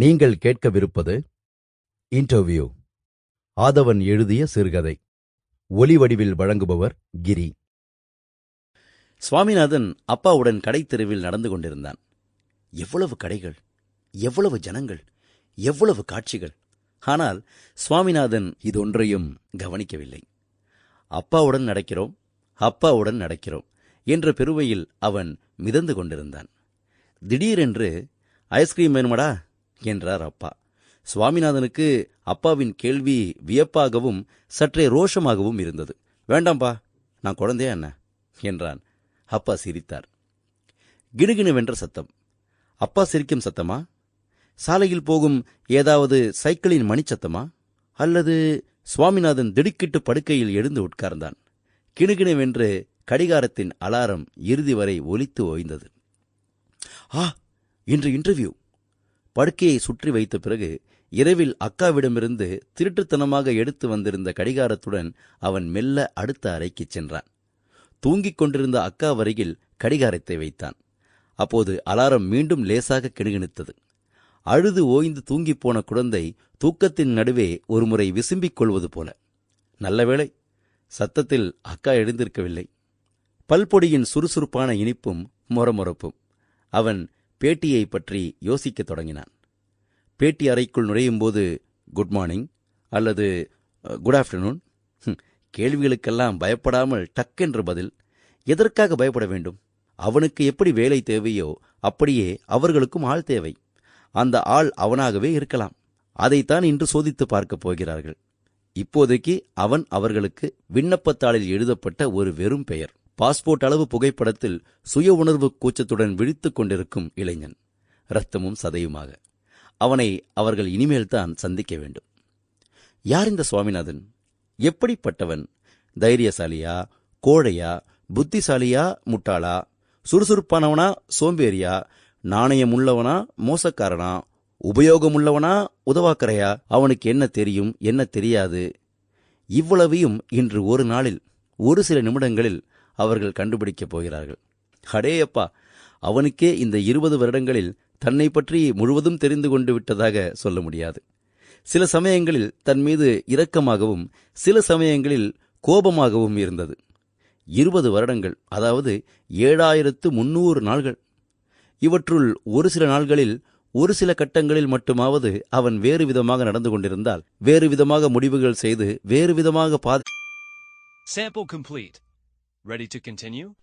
நீங்கள் கேட்கவிருப்பது இன்டர்வியூ ஆதவன் எழுதிய சிறுகதை. ஒலி வடிவில் வழங்குபவர் கிரி. சுவாமிநாதன் அப்பாவுடன் கடைத்தெருவில் நடந்து கொண்டிருந்தான். எவ்வளவு கடைகள் எவ்வளவு ஜனங்கள் எவ்வளவு காட்சிகள். ஆனால் சுவாமிநாதன் இதொன்றையும் கவனிக்கவில்லை. அப்பாவுடன் நடக்கிறோம் அப்பாவுடன் நடக்கிறோம் என்ற பெருமையில் அவன் மிதந்து கொண்டிருந்தான். திடீரென்று ஐஸ்கிரீம் வேணுமடா? என்றார் அப்பா. சுவாமிநாதனுக்கு அப்பாவின் கேள்வி வியப்பாகவும் சற்றே ரோஷமாகவும் இருந்தது. வேண்டாம்பா நான் குழந்தையா என்ன? என்றான். அப்பா சிரித்தார். கிணுகிணுவென்ற சத்தம். அப்பா சிரிக்கும் சத்தமா? சாலையில் போகும் ஏதாவது சைக்கிளின் மணிச்சத்தமா அல்லது சுவாமிநாதன் திடுக்கிட்டு படுக்கையில் எழுந்து உட்கார்ந்தான். கிணுகிணுவென்று கடிகாரத்தின் அலாரம் இறுதி வரை ஒலித்து ஓய்ந்தது. ஆ இன்று இன்டர்வியூ படுக்கையை சுற்றி வைத்த பிறகு இரவில் அக்காவிடமிருந்து திருட்டுத்தனமாக எடுத்து வந்திருந்த கடிகாரத்துடன் அவன் மெல்ல அடுத்த அறைக்குச் சென்றான். தூங்கிக் கொண்டிருந்த அக்கா வரையில் கடிகாரத்தை வைத்தான். அப்போது அலாரம் மீண்டும் லேசாக கிணுகிணுத்தது. அழுது ஓய்ந்து தூங்கிப் போன குழந்தை தூக்கத்தின் நடுவே ஒருமுறை விசும்பிக் கொள்வது போல. நல்லவேளை சத்தத்தில் அக்கா எழுந்திருக்கவில்லை. பல்பொடியின் சுறுசுறுப்பான இனிப்பும் மொரமொரப்பும். அவன் பேட்டியை பற்றி யோசிக்கத் தொடங்கினான். பேட்டி அறைக்குள் நுழையும்போது குட் மார்னிங் அல்லது குட் ஆஃப்டர்நூன் கேள்விகளுக்கெல்லாம் பயப்படாமல் டக்கென்று பதில் எதற்காக பயப்பட வேண்டும்? அவனுக்கு எப்படி வேலை தேவையோ அப்படியே அவர்களுக்கும் ஆள் தேவை. அந்த ஆள் அவனாகவே இருக்கலாம். அதைத்தான் இன்று சோதித்து பார்க்கப் போகிறார்கள். இப்போதைக்கு அவன் அவர்களுக்கு விண்ணப்பத்தாளில் எழுதப்பட்ட ஒரு வெறும் பெயர். பாஸ்போர்ட் அளவு புகைப்படத்தில் சுய உணர்வு கூச்சத்துடன் விழித்துக் கொண்டிருக்கும் இளைஞன். ரத்தமும் சதையுமாக. அவனை அவர்கள் இனிமேல்தான் சந்திக்க வேண்டும். யார் இந்த சுவாமிநாதன்? எப்படிப்பட்டவன்? தைரியசாலியா? கோழையா? புத்திசாலியா? முட்டாளா? சுறுசுறுப்பானவனா? சோம்பேறியா? நாணயம் உள்ளவனா மோசக்காரனா? உபயோகமுள்ளவனா? உதவாக்கரையா? அவனுக்கு என்ன தெரியும்? என்ன தெரியாது? இவ்வளவையும் இன்று ஒரு நாளில் ஒரு சில நிமிடங்களில் அவர்கள் கண்டுபிடிக்கப் போகிறார்கள். ஹடேயப்பா அவனுக்கே இந்த இருபது வருடங்களில் தன்னை பற்றி முழுவதும் தெரிந்து கொண்டு விட்டதாக சொல்ல முடியாது. சில சமயங்களில் தன் மீது இரக்கமாகவும் சில சமயங்களில் கோபமாகவும் இருந்தது. இருபது வருடங்கள் அதாவது ஏழாயிரத்து முன்னூறு நாள்கள். இவற்றுள் ஒரு சில நாள்களில் ஒரு சில கட்டங்களில் மட்டுமாவது அவன் வேறு விதமாக நடந்து கொண்டிருந்தால் வேறு விதமாக முடிவுகள் செய்து வேறு விதமாக பாதி Sample. Ready to continue?